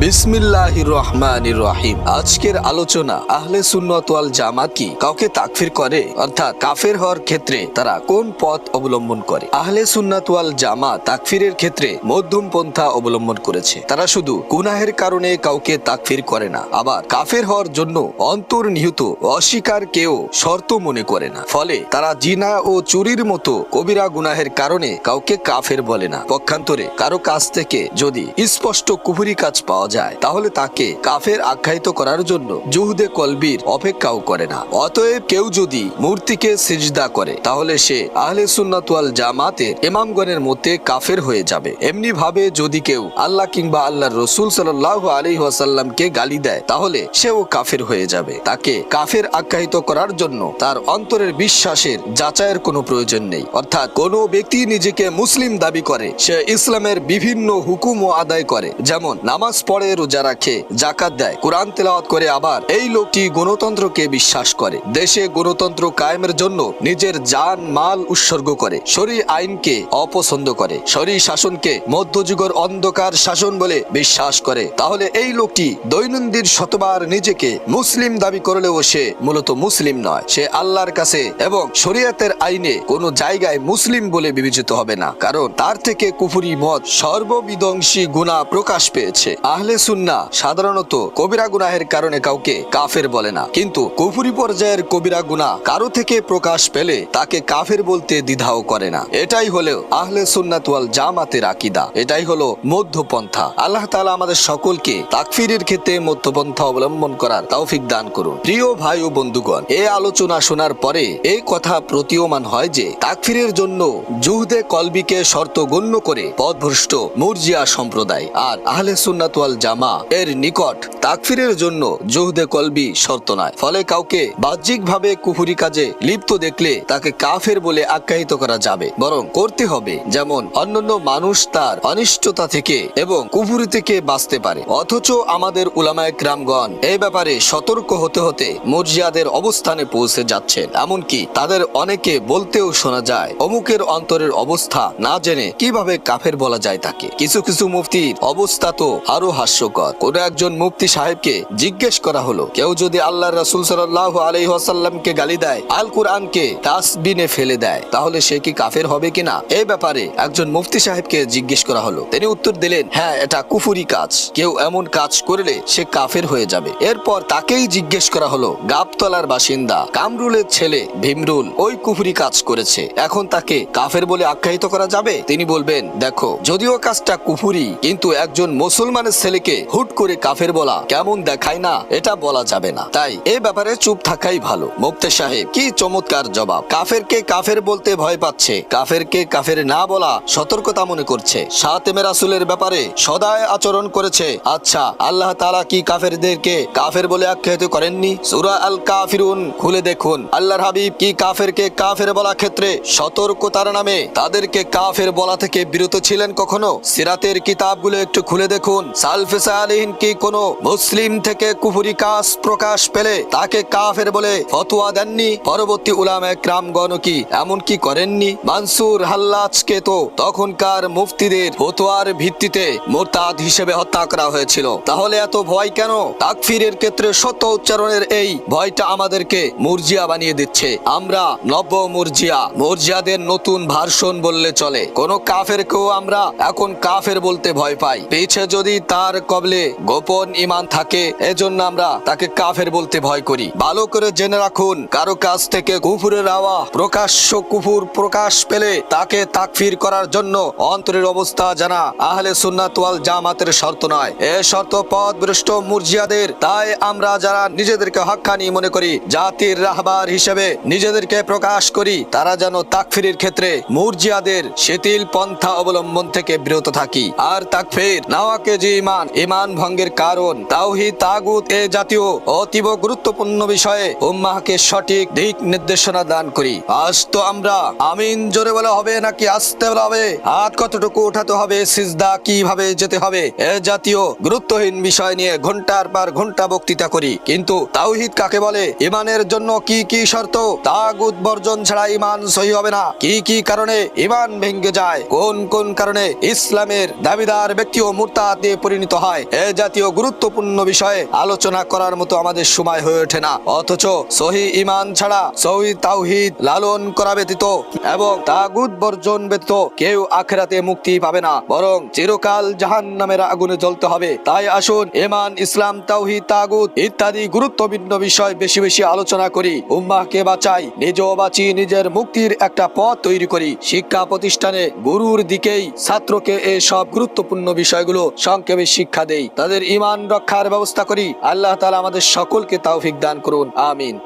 বিসমিল্লাহ রহমান রহিম। আজকের আলোচনা কাফের হওয়ার ক্ষেত্রে তারা কোন পথ অবলম্বন করে? কাউকে তাকফির করে না, আবার কাফের হওয়ার জন্য অন্তর্নিহিত অস্বীকার কেউ শর্ত মনে করে না। ফলে তারা জিনা ও চুরির মতো কবিরা গুনাহের কারণে কাউকে কাফের বলে না। পক্ষান্তরে কারও কাছ থেকে যদি স্পষ্ট কুহুরি কাজ পাওয়া যায়। তাহলে তাকে কাফের আখ্যায়িত করার জন্য জুহুদে কলবির অপেক্ষাও করে না। অতএব কেউ যদি মূর্তিকে সিজদা করে, তাহলে সে আহলে সুন্নাতুয়াল জামাতের ইমামগণের মধ্যে কাফের হয়ে যাবে। এমনি ভাবে যদি কেউ আল্লাহ কিংবা আল্লাহর রসুল সাল্লাহ আলী ওয়াসাল্লামকে গালি দেয়, তাহলে সেও কাফের হয়ে যাবে। তাকে কাফের আখ্যায়িত করার জন্য তার অন্তরের বিশ্বাসের যাচাইয়ের কোনো প্রয়োজন নেই। অর্থাৎ কোনো ব্যক্তি নিজেকে মুসলিম দাবি করে, সে ইসলামের বিভিন্ন হুকুম ও আদায় করে। যেমন নামাজ পড়ে রোজা রাখে জাকাত দেয়, কোরআন তেলাওয়াত করে আবার এই লোকটি গণতন্ত্রকে বিশ্বাস করে। দেশে গণতন্ত্র কায়েমের জন্য নিজের জান, মাল উৎসর্গ করে, শরী আইনকে অপছন্দ করে, শরী শাসনকে মধ্যযুগের অন্ধকার শাসন বলে বিশ্বাস করে। তাহলে এই লোকটি দৈনন্দিন শতবার নিজেকে মুসলিম দাবি করলেও সে মূলত মুসলিম নয়। সে আল্লাহর কাছে এবং শরীয়তের আইনে কোনো জায়গায় মুসলিম বলে বিবেচিত হবে না। কারণ তার থেকে কুফুরি মত সর্ববিধ্বংসী গুণা প্রকাশ পেয়েছে। আহলে সুন্না সাধারণত কবিরা গুনাহের কারণে কাউকে কাফের বলে না। কিন্তু কুফুরি পর্যায়ের কবিরা গুনাহ কারও থেকে প্রকাশ পেলে তাকে কাফের বলতে দ্বিধাও করে না। এটাই হলো আহলে সুন্নাত ওয়াল জামাতের আকিদা। এটাই হলো মধ্যপন্থা। আল্লাহ তাআলা আমাদের সকলকে তাকফিরের ক্ষেত্রে মধ্যপন্থা অবলম্বন করার তৌফিক দান করুন। প্রিয় ভাই ও বন্ধুগণ এই আলোচনা শোনার পরে এই কথা প্রতীয়মান হয় যে তাকফিরের জন্য জুহদে কলবিকে শর্ত গণ্য করে পথভ্রষ্ট মুরজিয়া সম্প্রদায় আর আহলে সুন্নাত ওয়াল জামা। এর নিকট তাকফিরের জন্য জুহদে কলবি শর্ত নয় ফলে কাউকে বাহ্যিকভাবে কুহুরি কাজে লিপ্ত দেখলে তাকে কাফের বলে আখ্যায়িত করা যাবে। বরং করতে হবে যেমন অন্যান্য মানুষ তার অনিষ্টতা থেকে এবং কুহুরি থেকে বাঁচতে পারে। অথচ আমাদের উলামায় গ্রামগণ এই ব্যাপারে সতর্ক হতে হতে মর্জিয়াদের অবস্থানে পৌঁছে যাচ্ছেন। এমনকি তাদের অনেকে বলতেও শোনা যায়, অমুকের অন্তরের অবস্থা না জেনে কীভাবে কাফের বলা যায় তাকে। কিছু কিছু মুফতির অবস্থা তো আরও হাস্যকর। কোন একজন মুফতি সাহেবকে জিজ্ঞেস করা হলো, কেউ যদি আল্লাহ রাসুল সাল্লাহ আলহিহাসাল্লামকে গালি দেয় আল কোরআনকে ডাস্টবিনে ফেলে দেয়, তাহলে সে কি কাফের হবে কিনা? এই ব্যাপারে একজন মুফতি সাহেবকে জিজ্ঞেস করা হলো। তিনি উত্তর দিলেন হ্যাঁ এটা কুফুরি কাজ। কেউ এমন কাজ করলে সে কাফের হয়ে যাবে। এরপর তাকেই জিজ্ঞেস করা হলো, গাবতলার বাসিন্দা, কামরুলের ছেলে ভীমরুল ওই কুফুরি কাজ করেছে, এখন তাকে কাফের বলে আখ্যায়িত করা যাবে? তিনি বলবেন, দেখো, যদিও কাজটা কুফুরি, কিন্তু একজন মুসলমানের ছেলেকে হুট করে কাফের বলা কেমন দেখায় না, এটা বলা যাবে না। তাই এ ব্যাপারে চুপ থাকাই ভালো। মুফতে সাহেব, কি চমৎকার জবাব। কাফেরকে কাফের বলতে ভয় পাচ্ছে। কাফেরকে কাফের না বলা সতর্কতা মনে করছে। সাতেমে রাসুলের ব্যাপারে সদায় আচরণ করেছে। আচ্ছা আল্লাহ তালা কি কাফেরদেরকে কাফের বলে আখ্যায়িত করেননি? সুরা আল কাফিরুন খুলে দেখুন। আল্লাহর হাবিব কি কাফেরকে কাফের বলা ক্ষেত্রে সতর্কতার নামে তাদেরকে কাফের বলা থেকে বিরত ছিলেন কখনো? সিরাতের কিতাবগুলো একটু খুলে দেখুন। কুফুরি কাফের তখনকার মুফতিদের ফতোয়ার ভিত্তিতে মোরতাদ হিসেবে হত্যা করা হয়েছিল। তাহলে এত ভয় কেন? তাকফিরের ক্ষেত্রে সত্য উচ্চারণের এই ভয়টা আমাদেরকে মুরজিয়া বানিয়ে দিচ্ছে। আমরা নব্য মুরজিয়া, মুরজিয়াদের নতুন ভার্সন বললে চলে। কোন কাফেরকেও আমরা এখন কাফের বলতে ভয় পাই। পিছে যদি তার কবলে গোপন ইমান থাকে, এজন্য আমরা তাকে কাফের বলতে ভয় করি। ভালো করে জেনে রাখুন, কারও কাছ থেকে কুফুরের আওয়া প্রকাশ্য কুফুর প্রকাশ পেলে তাকে তাকফির করার জন্য অন্তরের অবস্থা জানা। আহলে সুন্নাত ওয়াল জামাতের শর্ত নয়। এ শর্ত পথ ভ্রষ্ট মুরজিয়াদের। তাই আমরা যারা নিজেদেরকে হক্কানি মনে করি, জাতির রাহবার হিসেবে নিজেদেরকে প্রকাশ করি, তারা যেন তাকফিরের ক্ষেত্রে মুরজিয়াদের শিথিল পন্থা অবলম্বন থেকে বিরত থাকি। আর তাকফির, নাওয়াকে যে ইমান ইমান ভঙ্গের কারণ তাওহি তাগুত এ জাতীয় অতীব গুরুত্বপূর্ণ বিষয়ে উম্মাহকে সঠিক দিক নির্দেশনা দান করি। আজ তো আমরা, আমিন জোরে বলা হবে নাকি আসতে বলা হবে? হাত কতটুকু উঠাতে হবে, সিজদা কীভাবে যেতে হবে? এ জাতীয় গুরুত্বহীন বিষয় নিয়ে ঘণ্টার পর ঘণ্টা বক্তৃতা করি। কিন্তু তাওহিদ কাকে বলে? ইমানের জন্য কি কি শর্ত? তাগুত বর্জন ছাড়া ইমান সহি হবে না। কি কি কারণে ইমান ভেঙ্গে যায়? কোন কোন কারণে ইসলামের দাবিদার ব্যক্তিও মুরতাদ দিয়ে পরিণত হয়? এ জাতীয় গুরুত্বপূর্ণ বিষয়ে আলোচনা করার মতো আমাদের সময় হয়ে ওঠে না। অথচ সহি ইমান ছাড়া সহি তাওহিদ লালন করা ব্যতীত এবং তাগুদ বর্জন ব্যতীত কেউ আখেরাতে মুক্তি পাবে না। বরং চিরকাল জাহান নামের আগুনে জ্বলতে হবে। তাই আসুন ইমান ইসলাম তাগুদ ইত্যাদি গুরুত্বপূর্ণ বিষয় বেশি বেশি আলোচনা করি। উম্মাহকে বাঁচাই নিজেও বাঁচি, নিজের মুক্তির একটা পথ তৈরি করি। শিক্ষা প্রতিষ্ঠানে গুরুর দিকেই ছাত্রকে এই সব গুরুত্বপূর্ণ বিষয়গুলো সংক্ষেপে শিক্ষা দেই। তাদের ইমান রক্ষার ব্যবস্থা করি। আল্লাহ তাআলা আমাদের সকলকে তৌফিক দান করুন আমিন।